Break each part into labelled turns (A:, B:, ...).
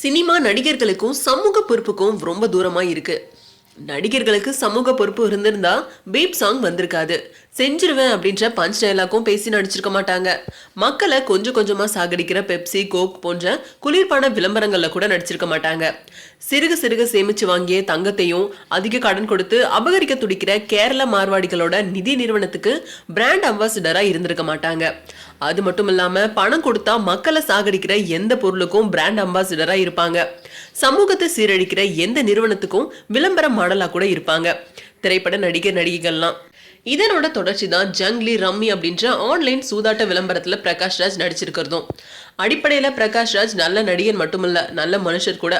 A: Cinema நடிகர்களுக்கும் சமூக பொறுப்புக்கும் ரொம்ப தூரமா இருக்கு நடிகர்களுக்கு சமூக பொறுப்பு இருந்திருந்தா பீப் சாங் வந்திருக்காது. செஞ்சிருவேன் அப்படின்ற பஞ்ச் டைலாக்கும் பேசி நடிச்சிருக்க மாட்டாங்க. மக்களை கொஞ்சம் கொஞ்சமாக சாகடிக்கிற பெப்சி கோக் போன்ற குளிர்பான விளம்பரங்களில் கூட நடிச்சிருக்க மாட்டாங்க. சிறுக சிறுக சேமிச்சு வாங்கிய தங்கத்தையும் அதிக கடன் கொடுத்து அபகரிக்க துடிக்கிற கேரள மார்வாடிகளோட நிதி நிறுவனத்துக்கு பிராண்ட் அம்பாசிடராக இருந்திருக்க மாட்டாங்க. அது மட்டும் இல்லாம பணம் கொடுத்தா மக்களை சாகடிக்கிற எந்த பொருளுக்கும் பிராண்ட் அம்பாசிடரா இருப்பாங்க. சமூகத்தை சீரழிக்கிற எந்த நிறுவனத்துக்கும் விளம்பர மாடலா கூட இருப்பாங்க. திரைப்பட நடிகர் நடிகைகள்லாம். இதனோட தொடர்ச்சி தான் ஜங்லி ரம்மி அப்படின்ற ஆன்லைன் சூதாட்ட விளம்பரத்தில் பிரகாஷ் ராஜ் நடிச்சிருக்கிறதும். அடிப்படையில் பிரகாஷ் ராஜ் நல்ல நடிகர் மட்டுமல்ல நல்ல மனுஷர் கூட.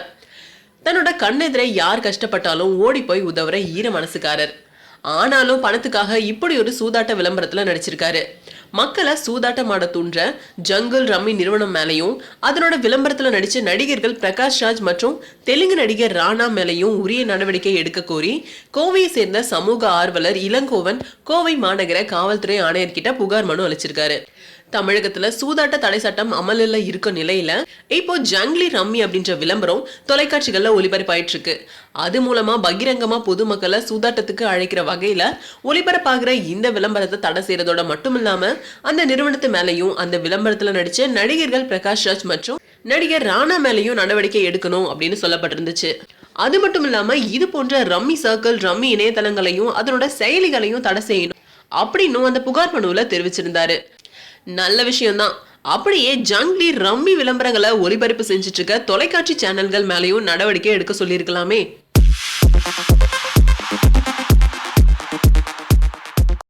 A: தன்னோட கண்ணெதிரே யார் கஷ்டப்பட்டாலும் ஓடி போய் உதவுற ஈர மனசுக்காரர். ஆனாலும் பணத்துக்காக இப்படி ஒரு சூதாட்ட விளம்பரத்தில் நடிச்சிருக்காரு. மக்களை சூதாட்டமாட ஆட தூண்டுற ஜங்கிள் ரம்மி நிறுவனம் மேலையும் அதனோட விளம்பரத்தில் நடித்த நடிகர்கள் பிரகாஷ் ராஜ் மற்றும் தெலுங்கு நடிகர் ராணா மேலையும் உரிய நடவடிக்கை எடுக்க கோரி கோவையை சேர்ந்த சமூக ஆர்வலர் இளங்கோவன் கோவை மாநகர காவல்துறை ஆணையர்கிட்ட புகார் மனு அளிச்சிருக்காரு. தமிழகத்துல சூதாட்ட தடை சட்டம் அமலில் இருக்க நிலையில இப்போ ஜங்லி ரம்மி அப்படின்ற விளம்பரம் தொலைக்காட்சிகள்ல ஒளிபரப்பாயிட்டு இருக்கு அது மூலமா பகிரங்கமா பொதுமக்களை சூதாட்டத்துக்கு அழைக்கிற வகையில ஒளிபரப்பாகிற இந்த விளம்பரத்தை தடை செய்யறதோட மட்டும் இல்லாம அந்த நிறுவனத்து மேலையும் அந்த விளம்பரத்துல நடிச்ச நடிகர்கள் பிரகாஷ் ராஜ் மற்றும் நடிகர் ராணா மேலையும் நடவடிக்கை எடுக்கணும் அப்படின்னு சொல்லப்பட்டிருந்துச்சு. அது மட்டும் இல்லாம இது போன்ற ரம்மி சர்க்கிள் ரம்மி இணையதளங்களையும் அதனோட செயலிகளையும் தடை செய்யணும் அப்படின்னும் அந்த புகார் மனுவில் தெரிவிச்சிருந்தாரு. நல்ல விஷயம்தான். அப்படியே ஜங்லி ரம்மி விளம்பரங்களை ஒளிபரப்பு செஞ்சுட்டு இருக்க தொலைக்காட்சி சேனல்கள் மேலேயும் நடவடிக்கை எடுக்க சொல்லியிருக்கலாமே.